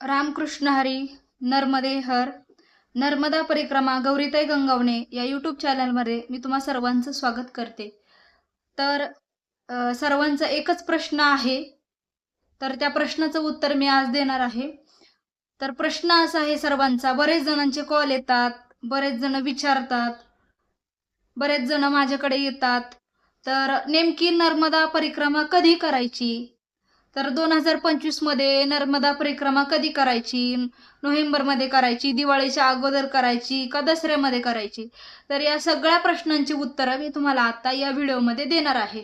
रामकृष्ण हरी नर्मदे हर नर्मदा परिक्रमा गौरीताई गंगावणे या यूट्यूब चॅनलमध्ये मी तुम्हा सर्वांचं स्वागत करते. तर सर्वांचा एकच प्रश्न आहे. तर त्या प्रश्नाचं उत्तर मी आज देणार आहे. तर प्रश्न असा आहे सर्वांचा बरेच जणांचे कॉल येतात बरेच जण विचारतात बरेच जण माझ्याकडे येतात. तर नेमकी नर्मदा परिक्रमा कधी करायची? तर दोन हजार पंचवीसमध्ये नर्मदा परिक्रमा कधी करायची? नोव्हेंबरमध्ये करायची दिवाळीच्या अगोदर करायची का दसऱ्यामध्ये करायची? तर या सगळ्या प्रश्नांची उत्तरं मी तुम्हाला आता या व्हिडिओमध्ये देणार आहे.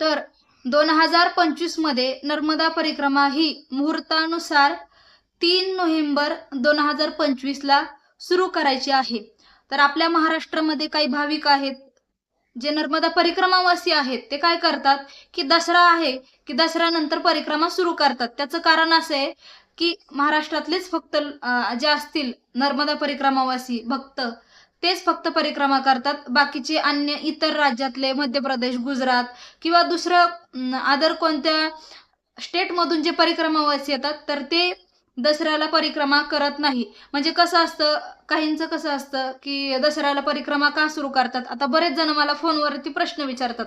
तर दोन हजार पंचवीसमध्ये नर्मदा परिक्रमा ही मुहूर्तानुसार तीन नोव्हेंबर दोन हजार पंचवीसला सुरू करायची आहे. तर आपल्या महाराष्ट्रामध्ये काही भाविक आहेत. जे नर्मदा परिक्रमावासी आहेत ते काय करतात? की दसरा आहे की दसऱ्यानंतर परिक्रमा सुरू करतात. त्याचं कारण असं आहे की महाराष्ट्रातलेच फक्त जे असतील नर्मदा परिक्रमावासी भक्त तेच फक्त परिक्रमा करतात. बाकीचे अन्य इतर राज्यातले मध्य प्रदेश गुजरात किंवा दुसरं अदर कोणत्या स्टेटमधून जे परिक्रमावासी येतात तर ते दसऱ्याला परिक्रमा करत नाही. म्हणजे कसं असतं काहींचं कसं असतं की दसऱ्याला परिक्रमा का सुरू करतात? आता बरेच जण मला फोनवरती प्रश्न विचारतात.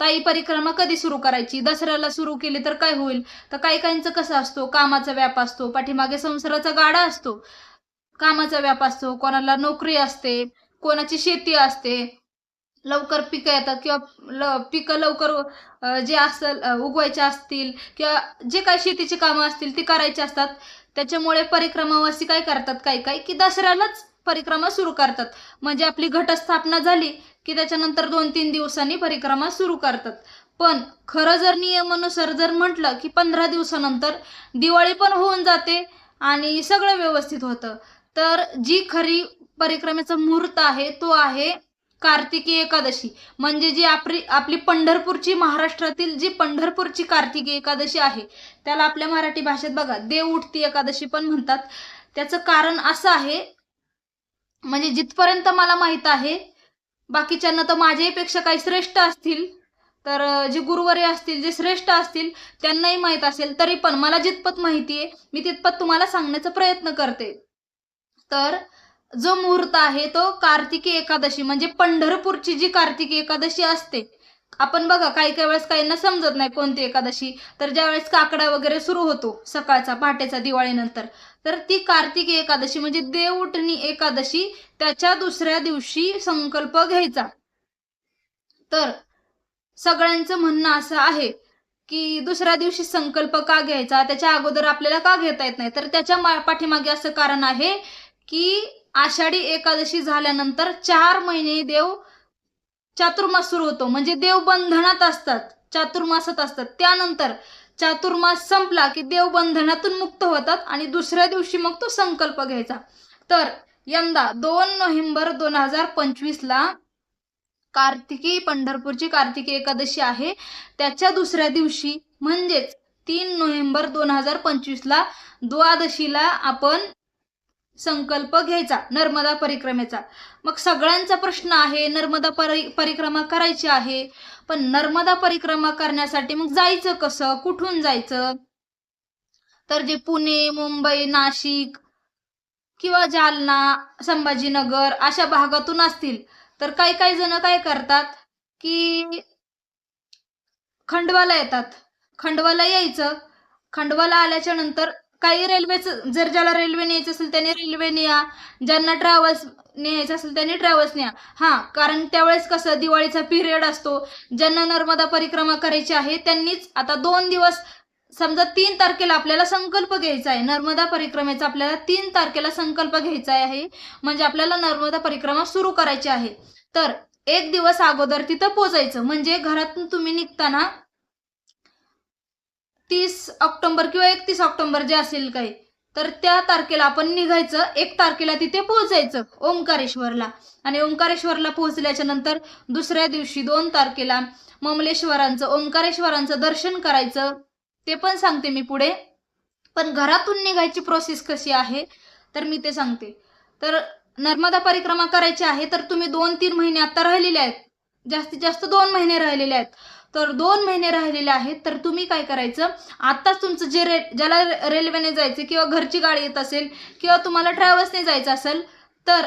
ताई परिक्रमा कधी सुरू करायची? दसऱ्याला सुरू केली तर काय होईल? तर काही काहींचं कसं असतो कामाचा व्याप असतो पाठीमागे संसाराचा गाडा असतो. कामाचा व्याप असतो कोणाला नोकरी असते कोणाची शेती असते. लवकर पिकं येतात किंवा ल पिकं लवकर जे असेल उगवायचे असतील किंवा जे काही शेतीची कामं असतील ती करायची असतात. त्याच्यामुळे परिक्रमावासी काय करतात? काही काही की दसऱ्यालाच परिक्रमा सुरू करतात. म्हणजे आपली घटस्थापना झाली की त्याच्यानंतर दोन तीन दिवसांनी परिक्रमा सुरू करतात. पण खरं जर नियमानुसार जर म्हटलं की पंधरा दिवसानंतर दिवाळी पण होऊन जाते आणि सगळं व्यवस्थित होतं. तर जी खरी परिक्रमेचा मुहूर्त आहे तो आहे कार्तिकी एकादशी. म्हणजे जी आपली आपली पंढरपूरची महाराष्ट्रातील जी पंढरपूरची कार्तिकी एकादशी आहे त्याला आपल्या मराठी भाषेत बघा देव उठती एकादशी पण म्हणतात. त्याचं कारण असं आहे म्हणजे जिथपर्यंत मला माहीत आहे बाकीच्यांना तर माझ्यापेक्षा काही श्रेष्ठ असतील तर जे गुरुवारी असतील जे श्रेष्ठ असतील त्यांनाही माहीत असेल तरी पण मला जितपत माहिती आहे मी तितपत तुम्हाला सांगण्याचा प्रयत्न करते. तर जो मुहूर्त आहे तो कार्तिकी एकादशी म्हणजे पंढरपूरची जी कार्तिकी एकादशी असते आपण बघा काही काही वेळेस काहींना समजत नाही कोणती एकादशी. तर ज्या वेळेस काकडा वगैरे सुरू होतो सकाळचा पहाटेचा दिवाळीनंतर तर ती कार्तिकी एकादशी म्हणजे देवउठणी एकादशी त्याच्या दुसऱ्या दिवशी संकल्प घ्यायचा. तर सगळ्यांचं म्हणणं असं आहे की दुसऱ्या दिवशी संकल्प का घ्यायचा? त्याच्या अगोदर आपल्याला का घेता येत नाही? तर त्याच्या मा- पाठीमागे असं कारण आहे की आषाढी एकादशी झाल्यानंतर चार महिने देव चातुर्मास सुरू होतो. म्हणजे देव बंधनात असतात चातुर्मासात असतात. त्यानंतर चातुर्मास संपला की देव बंधनातून मुक्त होतात आणि दुसऱ्या दिवशी मग तो संकल्प घ्यायचा. तर यंदा दोन नोव्हेंबर दोन हजार पंचवीसला कार्तिकी पंढरपूरची कार्तिकी एकादशी आहे. त्याच्या दुसऱ्या दिवशी म्हणजेच तीन नोव्हेंबर दोन हजार पंचवीसला द्वादशीला आपण संकल्प घ्यायचा नर्मदा परिक्रमेचा. मग सगळ्यांचा प्रश्न आहे नर्मदा परि परिक्रमा करायची आहे. पण नर्मदा परिक्रमा करण्यासाठी मग जायचं कसं? कुठून जायचं? तर जे पुणे मुंबई नाशिक किंवा जालना संभाजीनगर अशा भागातून असतील. तर काही काही जण काय करतात की खंडवाला येतात. खंडवाला यायचं. खंडवाला आल्याच्यानंतर काही रेल्वेचं जर ज्याला रेल्वेने यायचं असेल त्याने रेल्वेने या ज्यांना ट्रॅव्हल्स न्यायचं असेल त्यांनी ट्रॅव्हल्स या हां कारण त्यावेळेस कसं दिवाळीचा पिरियड असतो. ज्यांना नर्मदा परिक्रमा करायची आहे त्यांनीच आता दोन दिवस समजा तीन तारखेला आपल्याला संकल्प घ्यायचा आहे. नर्मदा परिक्रमेचा आपल्याला तीन तारखेला संकल्प घ्यायचा आहे. म्हणजे आपल्याला नर्मदा परिक्रमा सुरू करायची आहे. तर एक दिवस अगोदर तिथं पोचायचं. म्हणजे घरातून तुम्ही निघताना तीस ऑक्टोबर किंवा एकतीस ऑक्टोबर जे असेल काही तर त्या तारखेला आपण निघायचं. एक तारखेला तिथे पोहोचायचं ओंकारेश्वरला. आणि ओंकारेश्वरला पोहोचल्याच्या नंतर दुसऱ्या दिवशी दोन तारखेला ममलेश्वरांचं ओंकारेश्वरांचं दर्शन करायचं. ते पण सांगते मी पुढे. पण घरातून निघायची प्रोसेस कशी आहे तर मी ते सांगते. तर नर्मदा परिक्रमा करायची आहे तर तुम्ही दोन तीन महिने आता राहिलेले आहेत. जास्तीत जास्त दोन महिने राहिलेले आहेत. तर दोन महिने राहिलेले आहेत तर तुम्ही काय करायचं? आत्ताच तुमचं जे रे ज्याला रेल्वेने जायचं किंवा घरची गाडी येत असेल किंवा तुम्हाला ट्रॅव्हल्सने जायचं असेल तर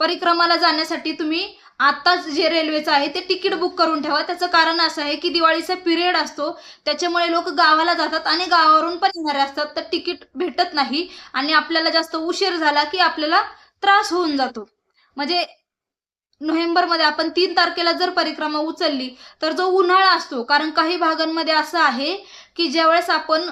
परिक्रमाला जाण्यासाठी तुम्ही आत्ताच जे रेल्वेचं आहे ते तिकीट बुक करून ठेवा. त्याचं कारण असं आहे की दिवाळीचा पिरियड असतो त्याच्यामुळे लोक गावाला जातात आणि गावावरून पण येणारे असतात तर तिकीट भेटत नाही आणि आपल्याला जास्त उशीर झाला की आपल्याला त्रास होऊन जातो. म्हणजे नोव्हेंबरमध्ये आपण तीन तारखेला जर परिक्रमा उचलली तर जो उन्हाळा असतो कारण काही भागांमध्ये असं आहे की ज्यावेळेस आपण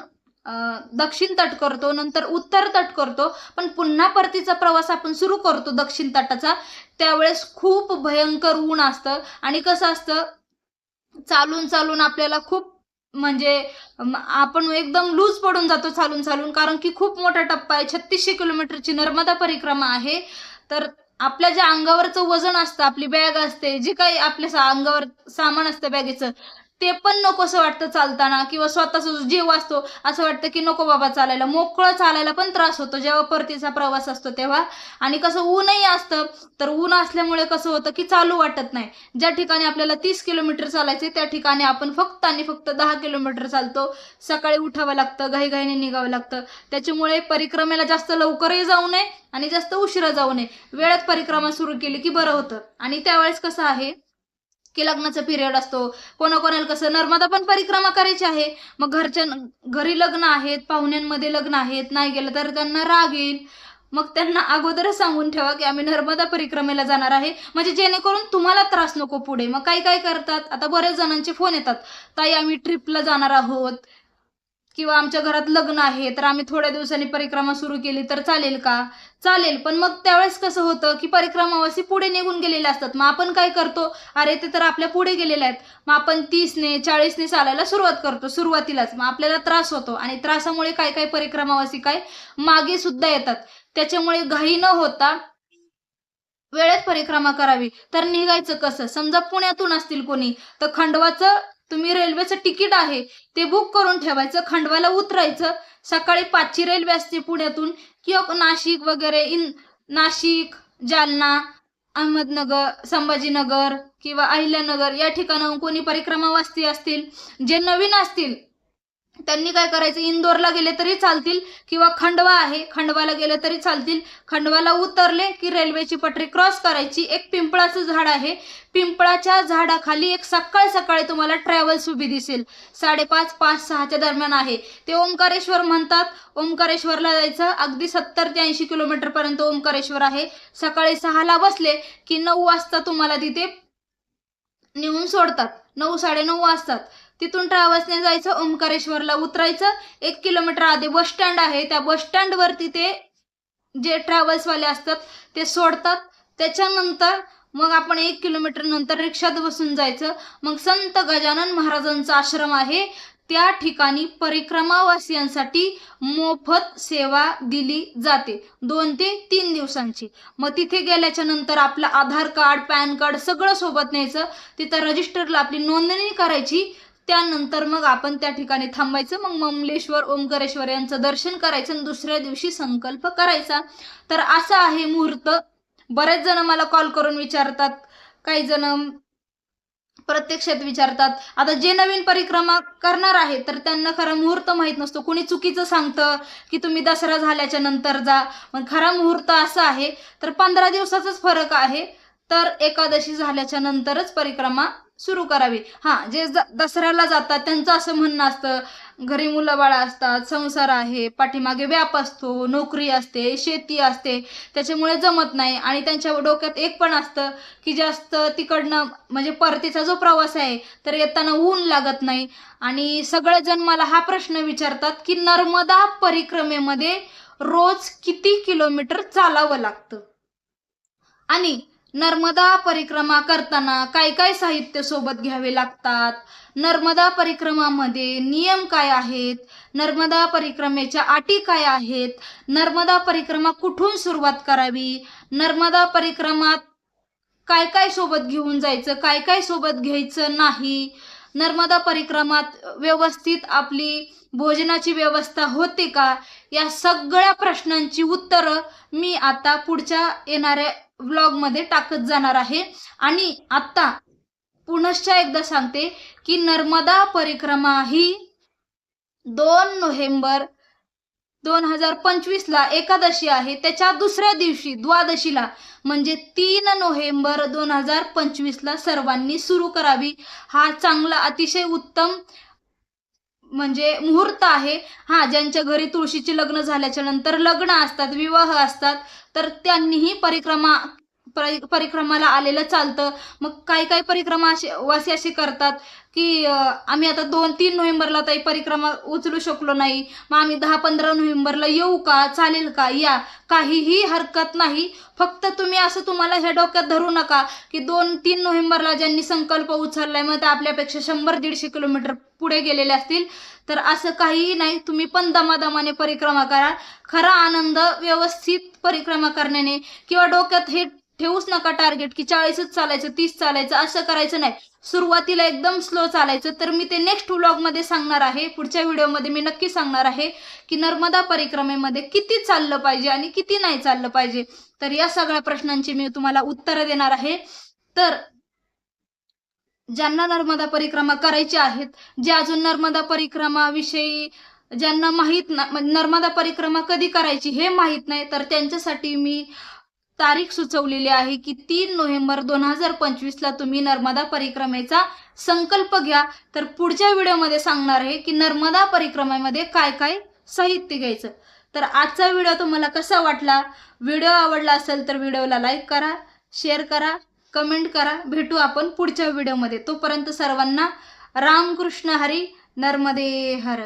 दक्षिण तट करतो नंतर उत्तर तट करतो पण पुन्हा परतीचा प्रवास आपण सुरू करतो दक्षिण तटाचा त्यावेळेस खूप भयंकर ऊन असतं. आणि कसं असतं चालून चालून आपल्याला खूप म्हणजे आपण एकदम लूज पडून जातो चालून चालून कारण की खूप मोठा टप्पा आहे छत्तीसशे किलोमीटरची नर्मदा परिक्रमा आहे. तर आपल्या ज्या अंगावरचं वजन असतं आपली बॅग असते जे काही आपल्या सा- अंगावर सामान असतं बॅगेचं ते पण नकोसं वाटतं चालताना किंवा स्वतःचा जो जीव असतो असं वाटतं की नको बाबा चालायला. मोकळं चालायला पण त्रास होतो. जेव्हा परतीचा प्रवास असतो तेव्हा. आणि कसं ऊनही असतं तर ऊन असल्यामुळे कसं होतं की चालू वाटत नाही. ज्या ठिकाणी आपल्याला तीस किलोमीटर चालायचे त्या ठिकाणी आपण फक्त आणि फक्त दहा किलोमीटर चालतो. सकाळी उठावं लागतं घाईघाईने निघावं लागतं. त्याच्यामुळे परिक्रमेला जास्त लवकरही जाऊ नये आणि जास्त उशिरा जाऊ नये. वेळात परिक्रमा सुरू केली की बरं होतं. आणि त्यावेळेस कसं आहे की लग्नाचा पिरियड असतो. कोणाकोणाला कसं नर्मदा पण परिक्रमा करायची आहे. मग घरच्या घरी लग्न आहेत पाहुण्यांमध्ये लग्न आहेत नाही गेलं तर त्यांना राग येईल. मग त्यांना अगोदरच सांगून ठेवा की आम्ही नर्मदा परिक्रमेला जाणार आहे. म्हणजे जेणेकरून तुम्हाला त्रास नको पुढे. मग काय काय करतात? आता बऱ्याच जणांचे फोन येतात. ताई आम्ही ट्रिपला जाणार आहोत. किंवा आमच्या घरात लग्न आहे तर आम्ही थोड्या दिवसांनी परिक्रमा सुरू केली तर चालेल का? चालेल पण मग त्यावेळेस कसं होतं की परिक्रमावासी पुढे निघून गेलेले असतात. मग आपण काय करतो? अरे ते तर आपल्या पुढे गेलेले आहेत. मग आपण तीसने चाळीसने चालायला सुरुवात करतो सुरुवातीलाच. मग आपल्याला त्रास होतो आणि त्रासामुळे काय काय परिक्रमावासी काय मागे सुद्धा येतात. त्याच्यामुळे घाई न होता वेळेत परिक्रमा करावी. तर निघायचं कसं? समजा पुण्यातून असतील कोणी तर खंडवाचं तुम्ही रेल्वेचं तिकीट आहे ते बुक करून ठेवायचं खंडवाला उतरायचं. सकाळी पाचची रेल्वे असते पुण्यातून किंवा नाशिक वगैरे इन नाशिक जालना अहमदनगर संभाजीनगर किंवा अहिल्यानगर या ठिकाणाहून कोणी परिक्रमा वाचती असतील जे नवीन असतील त्यांनी काय करायचं? इंदोरला गेले तरी चालतील किंवा खंडवा आहे. खंडवाला गेले तरी चालतील. खंडवाला उतरले की रेल्वेची पटरी क्रॉस करायची. एक पिंपळाचं झाड आहे. पिंपळाच्या झाडाखाली एक सकाळ सकाळी तुम्हाला ट्रॅव्हल्स उभी दिसेल. साडेपाच पाच सहाच्या दरम्यान आहे. ते ओंकारेश्वर म्हणतात. ओंकारेश्वरला जायचं अगदी सत्तर ते ऐंशी किलोमीटरपर्यंत ओंकारेश्वर आहे. सकाळी सहाला बसले की नऊ वाजता तुम्हाला तिथे नेऊन सोडतात. नऊ साडेनऊ वाजतात. तिथून ट्रॅव्हल्सने जायचं ओंकारेश्वरला उतरायचं. एक किलोमीटर आधी बस स्टँड आहे. त्या बस स्टँडवरती ते जे ट्रॅव्हल्सवाले असतात ते सोडतात. त्याच्यानंतर मग आपण एक किलोमीटर नंतर रिक्षात बसून जायचं. मग संत गजानन महाराजांचा आश्रम आहे. त्या ठिकाणी परिक्रमावासियांसाठी मोफत सेवा दिली जाते. दोन ते तीन दिवसांची. मग तिथे गेल्याच्यानंतर आपलं आधार कार्ड पॅन कार्ड सगळं सोबत न्यायचं. तिथं रजिस्टरला आपली नोंदणी करायची. त्यानंतर मग आपण त्या ठिकाणी थांबायचं. मग ममलेश्वर ओंकारेश्वर यांचं दर्शन करायचं आणि दुसऱ्या दिवशी संकल्प करायचा. तर असा आहे मुहूर्त. बरेच जण मला कॉल करून विचारतात. काही जण प्रत्यक्षात विचारतात. आता जे नवीन परिक्रमा करणार आहे तर त्यांना खरा मुहूर्त माहीत नसतो. कुणी चुकीचं सांगतं की तुम्ही दसरा झाल्याच्यानंतर जा. मग खरा मुहूर्त असा आहे तर पंधरा दिवसाचाच फरक आहे. तर एकादशी झाल्याच्या नंतरच परिक्रमा सुरू करावी. हा जे दसऱ्याला जातात त्यांचं असं म्हणणं असतं घरी मुलं बाळा असतात संसार आहे पाठीमागे व्याप असतो नोकरी असते शेती असते त्याच्यामुळे जमत नाही. आणि त्यांच्या डोक्यात एक पण असतं की जास्त तिकडनं म्हणजे परतीचा जो प्रवास आहे तर येताना ऊन लागत नाही. आणि सगळेजण मला हा प्रश्न विचारतात की नर्मदा परिक्रमेमध्ये रोज किती किलोमीटर चालावं लागतं? आणि नर्मदा परिक्रमा करताना काय काय साहित्य सोबत घ्यावे लागतात? नर्मदा परिक्रमामध्ये नियम काय आहेत? नर्मदा परिक्रमेच्या अटी काय आहेत? नर्मदा परिक्रमा कुठून सुरुवात करावी? नर्मदा परिक्रमात काय काय सोबत घेऊन जायचं? काय काय सोबत घ्यायचं नाही? नर्मदा परिक्रमात व्यवस्थित आपली भोजनाची व्यवस्था होते का? या सगळ्या प्रश्नांची उत्तरं मी आता पुढच्या येणाऱ्या व्लॉगमध्ये टाकत जाणार आहे. आणि आत्ता पुनश्च एकदा सांगते की नर्मदा परिक्रमा ही दोन नोव्हेंबर दोन हजार पंचवीसला एकादशी आहे. त्याच्या दुसऱ्या दिवशी द्वादशीला म्हणजे तीन नोव्हेंबर दोन हजार पंचवीसला सर्वांनी सुरू करावी. हा चांगला अतिशय उत्तम म्हणजे मुहूर्त आहे. हा ज्यांच्या घरी तुळशीचे लग्न झाल्याच्यानंतर लग्न असतात विवाह असतात तर त्यांनीही परिक्रमा परिक्रमाला आलेलं चालतं. मग काही काही परिक्रमा असे वासी असे करतात की आम्ही आता दोन तीन नोव्हेंबरला ताई परिक्रमा उचलू शकलो नाही. मग आम्ही दहा पंधरा नोव्हेंबरला येऊ का? चालेल का? या. काहीही हरकत नाही. फक्त तुम्ही असं तुम्हाला ह्या डोक्यात धरू नका की दोन तीन नोव्हेंबरला ज्यांनी संकल्प उचललाय मग ते आपल्यापेक्षा शंभर दीडशे किलोमीटर पुढे गेलेले असतील. तर असं काहीही नाही. तुम्ही पण दमादमाने परिक्रमा करा. खरा आनंद व्यवस्थित परिक्रमा करण्याने किंवा डोक्यात हे ठेवूच नका टार्गेट की चाळीसच चालायचं तीस चालायचं असं करायचं नाही. सुरुवातीला एकदम स्लो चालायचं. तर मी ते नेक्स्टमध्ये सांगणार आहे. पुढच्या व्हिडिओमध्ये मी नक्की सांगणार आहे की नर्मदा परिक्रमेमध्ये किती चाललं पाहिजे आणि किती नाही चाललं पाहिजे. तर या सगळ्या प्रश्नांची मी तुम्हाला उत्तरं देणार आहे. तर ज्यांना नर्मदा परिक्रमा करायची आहेत जे अजून नर्मदा परिक्रमाविषयी ज्यांना माहीत ना म्हणजे नर्मदा परिक्रमा कधी करायची हे माहीत नाही तर त्यांच्यासाठी मी तारीख सुचवलेली आहे की तीन नोव्हेंबर दोन हजार पंचवीसला तुम्ही नर्मदा परिक्रमेचा संकल्प घ्या. तर पुढच्या व्हिडिओमध्ये सांगणार आहे की नर्मदा परिक्रमेमध्ये काय काय साहित्य घ्यायचं. तर आजचा व्हिडिओ तुम्हाला कसा वाटला? व्हिडिओ आवडला असेल तर व्हिडिओला लाईक करा शेअर करा कमेंट करा. भेटू आपण पुढच्या व्हिडिओमध्ये. तोपर्यंत सर्वांना रामकृष्ण हरी नर्मदे हर.